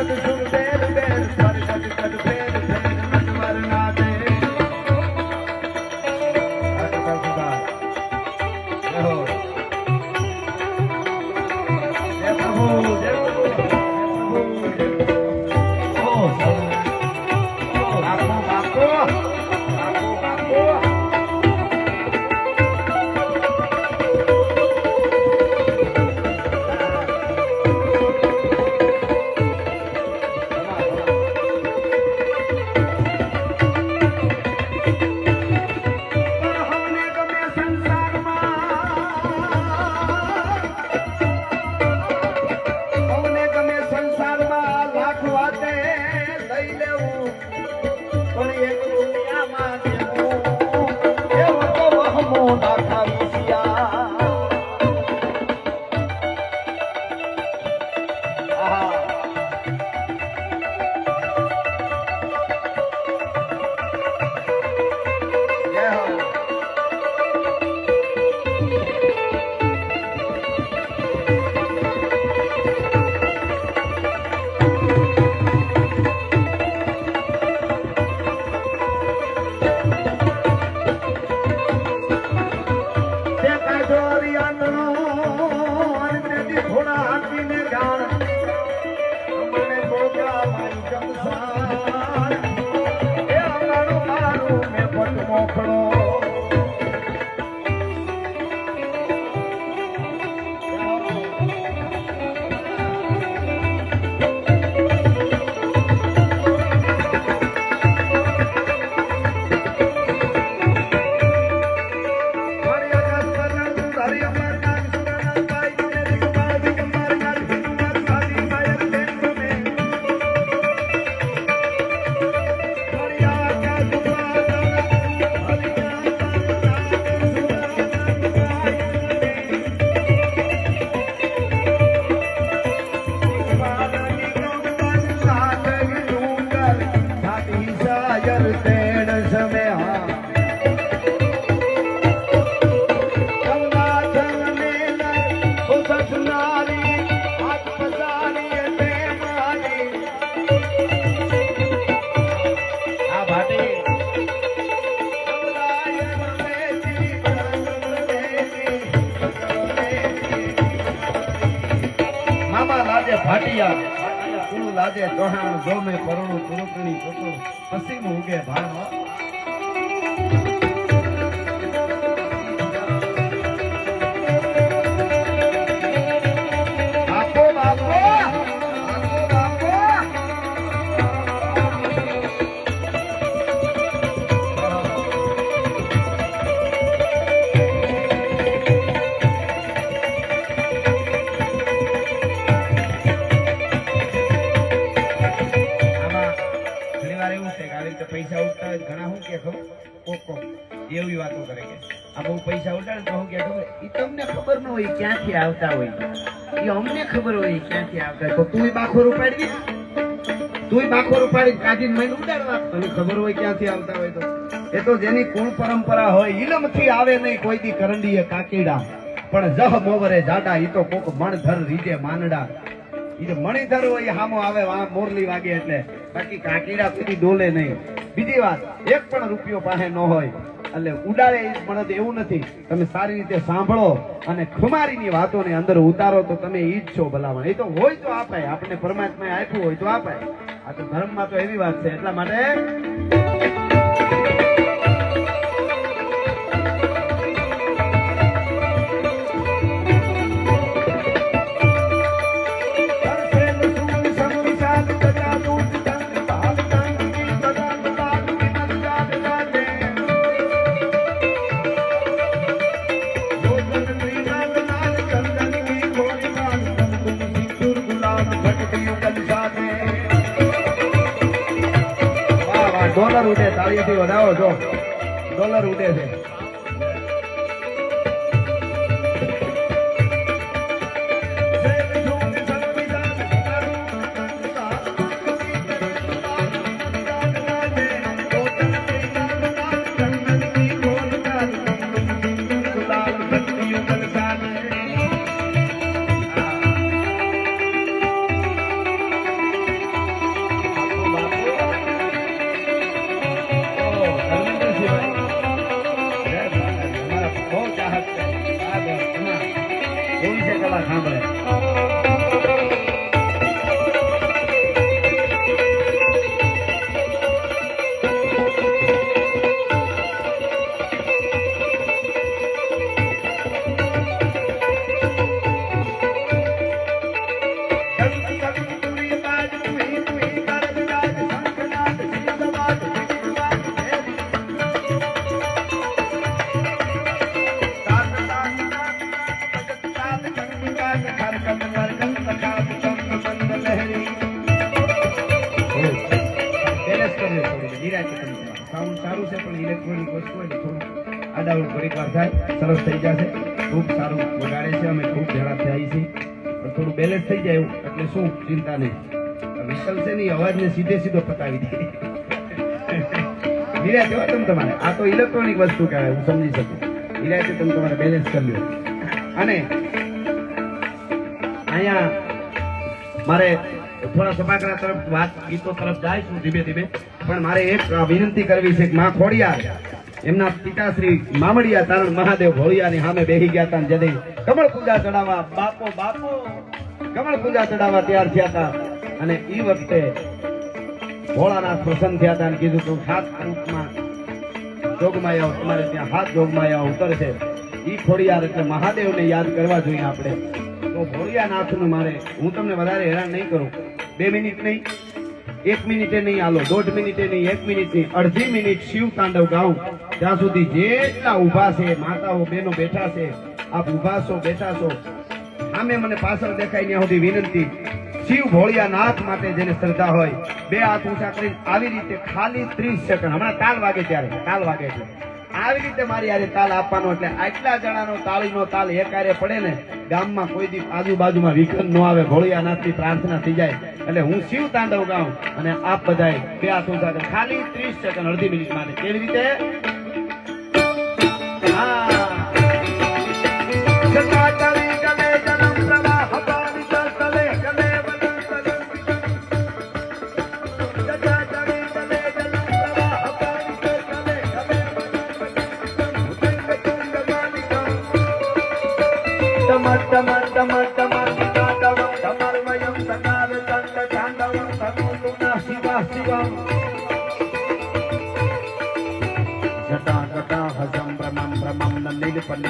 અમને બોગા મારી લાજે જોહાણ જોમે પરણું તુરુકણી ચોટો પસીમ ઉગે ભાણ. ન હોય ક્યાંથી આવતા હોય એ અમને ખબર હોય ક્યાંથી આવતા તો તુંય બાખોર ઉપાડી તું બાખોર ઉપાડી કાઢીને મહિને ઉડાડવા તને ખબર હોય ક્યાંથી આવતા હોય તો. એ તો જેની કુળ પરંપરા હોય, ઈલમથી આવે નહીં, કોઈ દી કરંડીએ કાકીડા. પણ જહ મોવરે જાડા, ઈ તો કોક મણધર રીજે માનડા ઈ મણિધર હોય હામો આવે મોરલી વાગે એટલે. બાકી કાકીડા સુધી ડોલે નહીં. બીજી વાત, એક પણ રૂપિયો પાસે ન હોય. એટલે ઉડાડે ઈ પણ એવું નથી. તમે સારી રીતે સાંભળો અને ખુમારીની વાતોને અંદર ઉતારો તો તમે જ છો ભલામણ. એ તો હોય તો આપાય. આપણે પરમાત્માએ આપ્યું હોય તો આપાય. આ તો ધર્મમાં તો એવી વાત છે. એટલા માટે તાળીઓથી વધાવો જો ડોલર ઉડે છે. સારું છે, પણ ઇલેક્ટ્રોનિક વસ્તુ હોય થોડું આડાવડ ઘડીક થાય, સરસ થઈ જશે. ખૂબ સારું વગાડે છે, અમે ખૂબ ભેળા થયા છીએ. પણ થોડું બેલેન્સ થઈ જાય એવું, એટલે શું, ચિંતા નહીં. વિકલ છે અવાજને સીધે સીધો પતાવી દે. નિરાશ એવા તમે તમારે. આ તો ઇલેક્ટ્રોનિક વસ્તુ કહેવાય, હું સમજી શકું. નિરાશે તમે તમારે બેલેન્સ કરી લો અને અહીંયા મારે થોડા સભાગૃહ તરફ વાત, ગીતો તરફ જાય ધીમે ધીમે. પણ મારે એક વિનંતી કરવી છે કે માં ખોડિયાર, એમના પિતાશ્રી મામડિયા તારણ મહાદેવ ભોળિયાની સામે બેહી ગયા હતા જદી કમળ પૂજા ચડાવવા બાપો બાપો, કમળ પૂજા ચડાવવા તૈયાર થયા હતા અને એ વખતે ભોળાનાથ પ્રસન્ન થયા હતા અને કીધું તું સાત રૂપમાં જોગમાયા તમારે ત્યાં હાથ જોગમાયા ઉતરશે. એ ખોડિયાર એટલે મહાદેવને યાદ કરવા જોઈએ આપણે. તો ભોળિયાનાથનું મારે. હું તમને વધારે હેરાન નહીં કરું. બે મિનિટ નહીં, એક મિનિટે નહીં આલો દોઢ મિનિટે નહીં, એક મિનિટ નહીં, અડધી મિનિટ શિવ તાંડવ ગાઉં. ત્યાં સુધી જેટલા ઊભા છે, માતાઓ, બહેનો બેઠા છે, આપ ઊભા છો, બેઠા છો આમે મને પાછળ દેખાય ત્યાં સુધી વિનંતી. શિવ ભોળિયાનાથ માટે જેને શ્રદ્ધા હોય, બે હાથ ઊંચા કરીને આવી રીતે ખાલી ત્રીસ સેકન્ડ, હમણાં તાલ વાગે ત્યારે તાલ વાગે છે આવી રીતે મારી યારે તાલ આપવાનો એટલે આટલા જણાનો તાળીનો તાલ એકારે પડે ને, ગામમાં કોઈ દી આજુબાજુમાં વિખન ન આવે, ભોળિયાનાથની પ્રાર્થના થઈ જાય. એટલે હું શિવ તાંડવ ગાઉં અને આપ બધાય બે હાથ કરીને ખાલી ત્રીસ સેકન્ડ, અડધી મિનિટ માટે કેવી રીતે?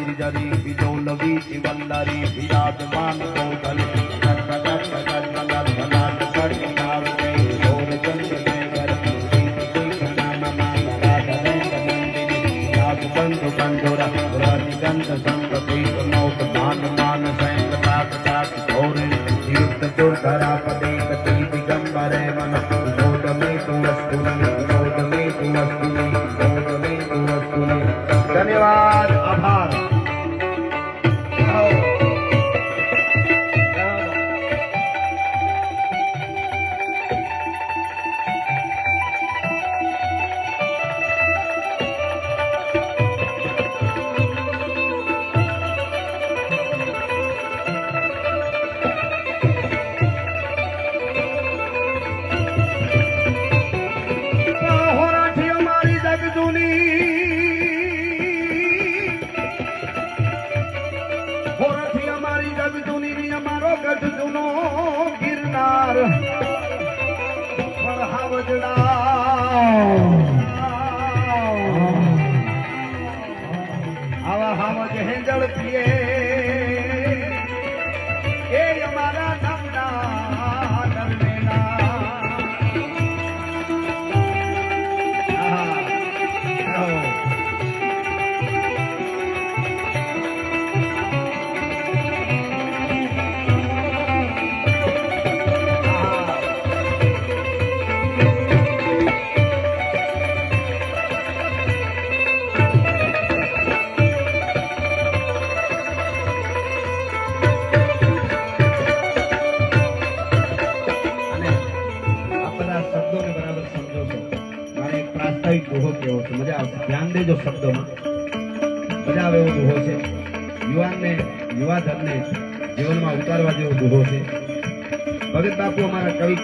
જરી વિલોલ વીચી વલ્લરી વિરાજમાન ગોધલ બંધુ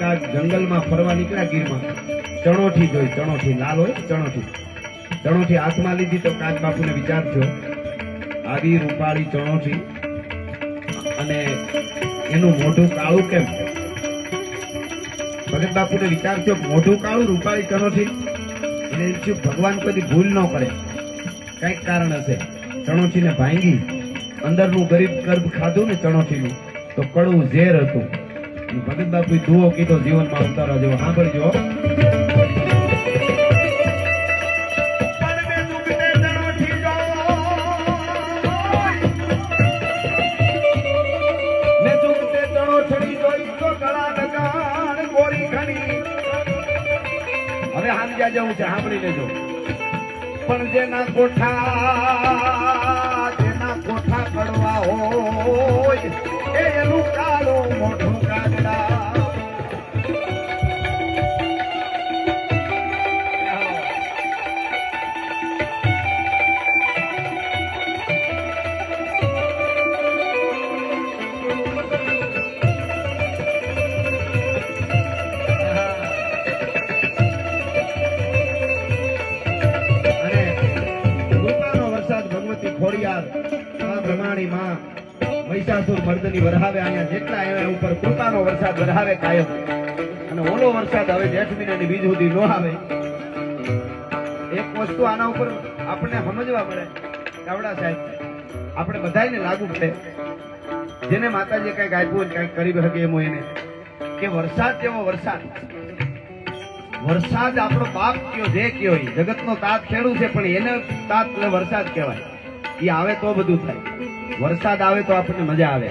કાગ જંગલમાં ફરવા નીકળ્યા ગીરમાં. ચણોઠી જોઈ ચણોઠી લાલ હોય ચણોથી ચણોઠી હાથમાં લીધી તો કાચ બાપુને વિચાર થયો આવી રૂપાળી ચણોઠી. અને એનું મોઢું કાળું કેમ? ભગત બાપુને વિચાર થયો મોઢું કાળું રૂપાળી ચણોઠી? અને થયું, ભગવાન કદી ભૂલ ન કરે. કંઈક કારણ હશે. ચણોઠીને ભાંગી અંદરનું ગરીબ ગર્ભ ખાધું ને ચણોઠીનું તો કડવું ઝેર હતું. ભગત બાપુ જુઓ કીધો જીવનમાં ઉતારવા જેવો. સાંભળજો. હવે હામજા જવું છે, સાંભળી લેજો. પણ જેના કોઠા જેના કોઠા કડવા હોય, એનું કાળો મોઢું મહિષાસુર વરહાવે અહીંયા જેટલા આવ્યા ઉપર કૃપાનો વરસાદ વરહાવે કાયમ. અને ઓલો વરસાદ હવે જેઠ મહિનાની બીજ સુધી ન આવે. એક વસ્તુ આના ઉપર આપણને સમજવા મળે. ગાવડા સાહેબ, આપણે બધાને લાગુ પડે. જેને માતાજી કંઈક આપ્યું હોય કંઈક કરી શકે એમ એને. કે વરસાદ જેવો વરસાદ. વરસાદ આપણો બાપ કયો, જે કયો જગતનો તાત ખેડું છે, પણ એને તાત વરસાદ કહેવાય. એ આવે તો બધું થાય. વરસાદ આવે તો આપણને મજા આવે.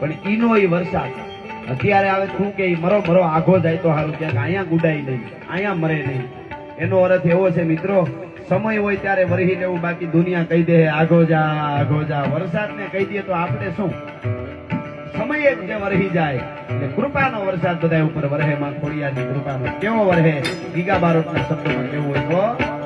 પણ ઈનો એ વરસાદ. અત્યારે આવે શું કે મરો મરો આઘો જાય તો સારું, ક્યાંક અહીંયા ગુડાય નહીં, અહીંયા મરે નહીં. એનો અર્થ એવો છે મિત્રો, સમય હોય ત્યારે વરહી લેવું, બાકી દુનિયા કહી દે, આઘો જા આઘો જા. વરસાદને કહી દે તો આપણે શું? સમયે જ જે વરહી જાય. એટલે કૃપાનો વરસાદ બધા ઉપર વરહે, માં ખોડિયાની કૃપાનો. કેવો વરહે? ગીગા બારોટના શબ્દોમાં કેવું હોય તો?